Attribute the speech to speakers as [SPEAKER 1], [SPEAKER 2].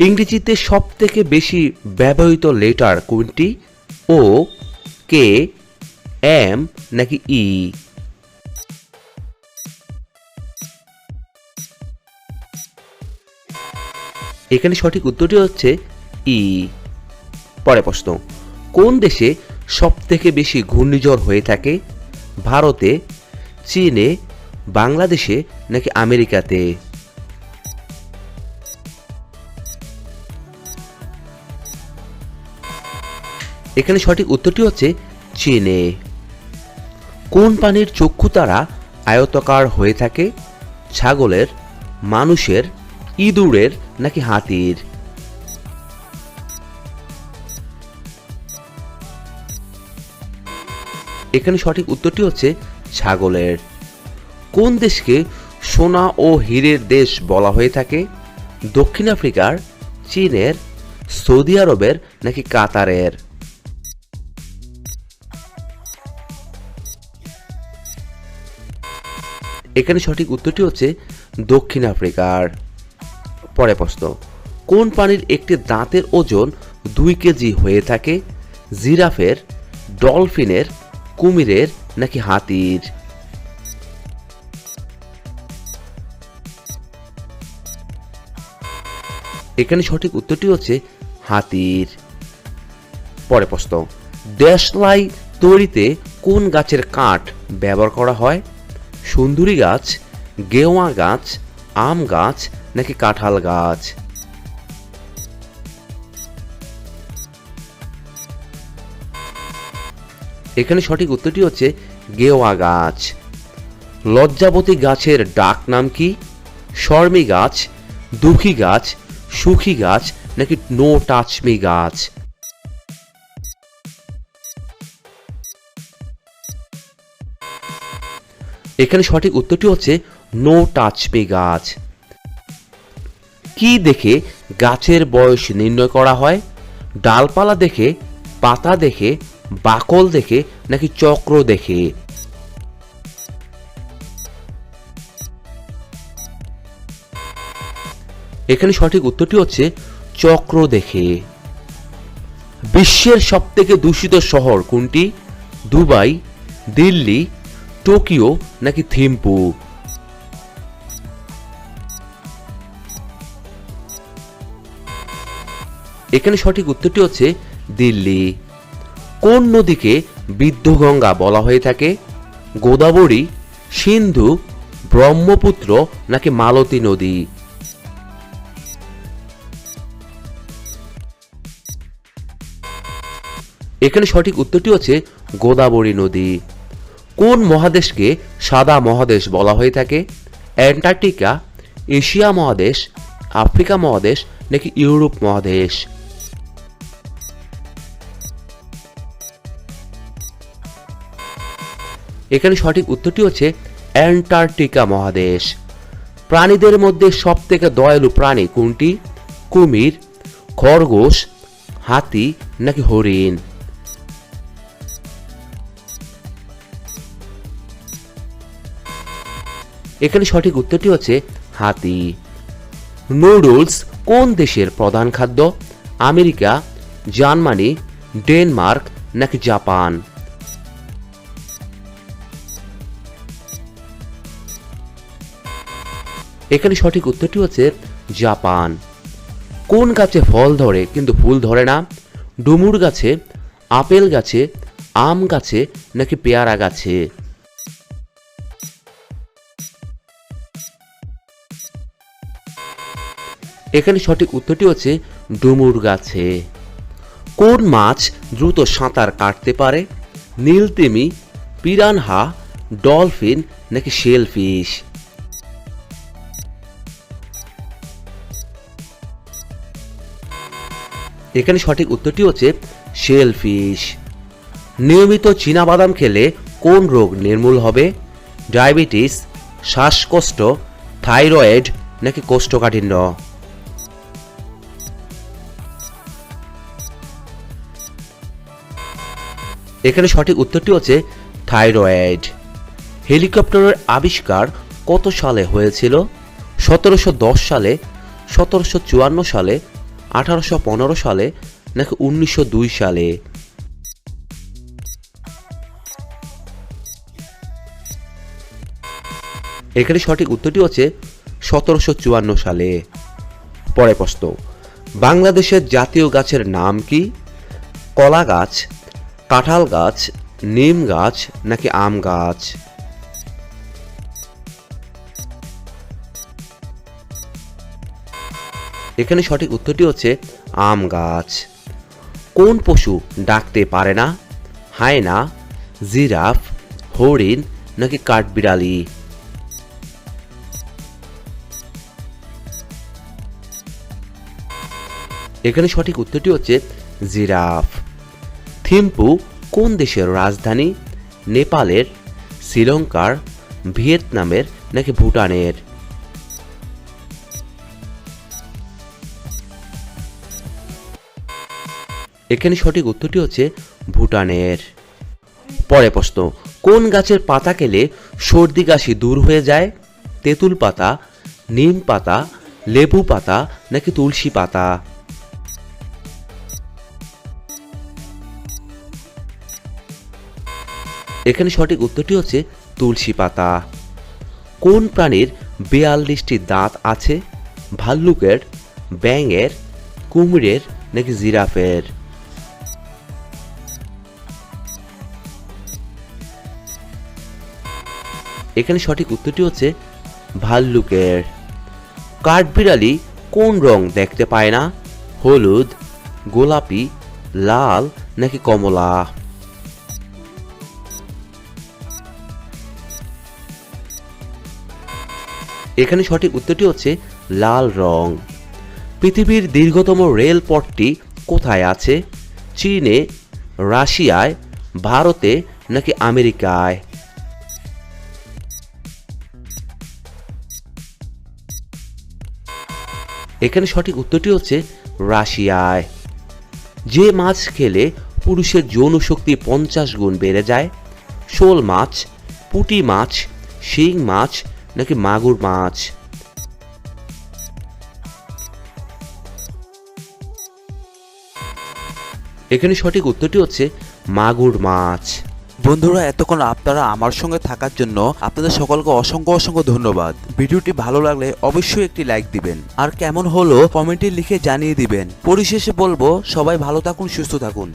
[SPEAKER 1] ইংরেজিতে সব থেকে বেশি ব্যবহৃত লেটার কোনটি? ও, কে, এম, নাকি ই? এখানে সঠিক উত্তরটি হচ্ছে ই। পরে প্রশ্ন। কোন দেশে সব থেকে বেশি ঘূর্ণিঝড় হয়ে থাকে? ভারতে, চীনে, বাংলাদেশে নাকি আমেরিকাতে? এখানে সঠিক উত্তরটি হচ্ছে চীনে। কোন প্রাণীর চক্ষু তারা আয়তকার হয়ে থাকে? ছাগলের, মানুষের, ইঁদুরের নাকি হাতির? এখানে সঠিক উত্তরটি হচ্ছে ছাগলের। কোন দেশকে সোনা ও হীরের দেশ বলা হয়ে থাকে? দক্ষিণ আফ্রিকার, চীনের, সৌদি আরবের নাকি কাতারের? এখানে সঠিক উত্তরটি হচ্ছে দক্ষিণ আফ্রিকার পরে প্রশ্ন, কোন প্রাণীর একটি দাঁতের ওজন দুই কেজি হয়ে থাকে? জিরাফের, ডলফিনের, কুমিরের নাকি হাতির? এখানে সঠিক উত্তরটি হচ্ছে হাতির। পরে প্রশ্ন, দেশলাই তৈরিতে কোন গাছের কাঠ ব্যবহার করা হয়? সুন্দরী গাছ, গেওয়া গাছ, আম গাছ নাকি কাঁঠাল গাছ? এখানে সঠিক উত্তরটি হচ্ছে গেওয়া গাছ। লজ্জাবতী গাছের ডাক নাম কি? শর্মী গাছ, দুঃখী গাছ, সুখী গাছ নাকি নো টাচমি গাছ? এখানে সঠিক উত্তরটি হচ্ছে নো টাচমি গাছ। কি দেখে গাছের বয়স নির্ণয় করা হয়? ডালপালা দেখে, পাতা দেখে, বাকল দেখে, নাকি চক্র দেখে? এখানে সঠিক উত্তরটি হচ্ছে চক্র দেখে। বিশ্বের সবথেকে দূষিত শহর কোনটি? দুবাই, দিল্লি টোকিও নাকি থিম্পু? এখানে সঠিক উত্তরটি হচ্ছে দিল্লি। কোন নদীকে বিদ্ধগঙ্গা বলা হয়ে থাকে? গোদাবরী, সিন্ধু, ব্রহ্মপুত্র নাকি মালতী নদী? এখানে সঠিক উত্তরটি হচ্ছে গোদাবরী নদী। কোন মহাদেশকে সাদা মহাদেশ বলা হয়ে থাকে? অ্যান্টার্কটিকা, এশিয়া মহাদেশ, আফ্রিকা মহাদেশ নাকি ইউরোপ মহাদেশ? এখানে সঠিক উত্তরটি হচ্ছে অ্যান্টার্কটিকা মহাদেশ। প্রাণীদের মধ্যে সবথেকে দয়ালু প্রাণী কোনটি? কুমির, খরগোশ, হাতি নাকি হরিণ? এখানে সঠিক উত্তরটি হচ্ছে হাতি। নুডলস কোন দেশের প্রধান খাদ্য? আমেরিকা, জার্মানি, ডেনমার্ক নাকি জাপান? এখানে সঠিক উত্তরটি হচ্ছে জাপান। কোন গাছে ফল ধরে কিন্তু ফুল ধরে না? ডুমুর গাছে, আপেল গাছে, আম গাছে নাকি পেয়ারা গাছে? এখানে সঠিক উত্তরটি হচ্ছে ডুমুর গাছে। কোন মাছ দ্রুত সাঁতার কাটতে পারে? নীলতিমি পিরানহা, ডলফিন নাকি শেলফিশ? এখানে সঠিক উত্তরটি হচ্ছে শেলফিশ। নিয়মিত চীনাবাদাম খেলে কোন রোগ নির্মূল হবে? ডায়াবেটিস, শ্বাসকষ্ট, থাইরয়েড নাকি কোষ্ঠকাঠিন্য? এখানে সঠিক উত্তরটি হচ্ছে থাইরয়েড। হেলিকপ্টারের আবিষ্কার কত সালে হয়েছিল? সতেরোশো দশ সালে, সতেরোশো চুয়ান্ন সালে, আঠারোশো পনেরো সালে, নাকি উনিশশো দুই সালে? এখানে সঠিক উত্তরটি হচ্ছে সতেরোশো চুয়ান্ন সালে। পরে প্রশ্ন, বাংলাদেশের জাতীয় গাছের নাম কি? কলা গাছ কাঁঠাল গাছ, নিম গাছ নাকি আম গাছ? এখানে সঠিক উত্তরটি হচ্ছে আম গাছ। কোন পশু ডাকতে পারে না? হায়না, জিরাফ, হরিণ নাকি কাঠবিড়ালি? এখানে সঠিক উত্তরটি হচ্ছে জিরাফ। থিম্পু কোন দেশের রাজধানী? নেপালের, শ্রীলঙ্কার, ভিয়েতনামের নাকি ভুটানের? এখানে সঠিক উত্তরটি হচ্ছে ভুটানের। পরে প্রশ্ন, কোন গাছের পাতা খেলে সর্দি কাশি দূর হয়ে যায়? তেঁতুল পাতা, নিম পাতা, লেবু পাতা নাকি তুলসী পাতা? এখানে সঠিক উত্তরটি হচ্ছে তুলসী পাতা। কোন প্রাণীর বিয়াল্লিশটি দাঁত আছে? ভাল্লুকের, ব্যাঙের, কুমিরের নাকি জিরাফের? এখানে সঠিক উত্তরটি হচ্ছে ভাল্লুকের। কাঠবিড়ালি কোন রং দেখতে পায় না? হলুদ, গোলাপি, লাল নাকি কমলা? এখানে সঠিক উত্তরটি হচ্ছে লাল রং। পৃথিবীর দীর্ঘতম রেলপথটি কোথায় আছে? চীনে, রাশিয়ায়, ভারতে নাকি আমেরিকায়? এখানে সঠিক উত্তরটি হচ্ছে রাশিয়ায়। যে মাছ খেলে পুরুষের যৌন শক্তি পঞ্চাশ গুণ বেড়ে যায়, শোল মাছ, পুঁটি মাছ, শিং মাছ নাকি মাগুর মাছ? এখানে সঠিক উত্তরটি হচ্ছে মাগুর মাছ।
[SPEAKER 2] বন্ধুরা, এতক্ষণ আপনারা আমার সঙ্গে থাকার জন্য আপনাদের সকলকে অসংখ্য অসংখ্য ধন্যবাদ। ভিডিওটি ভালো লাগলে অবশ্যই একটি লাইক দিবেন। আর কেমন হলো কমেন্টে লিখে জানিয়ে দিবেন। পরিশেষে বলব, সবাই ভালো থাকুন, সুস্থ থাকুন।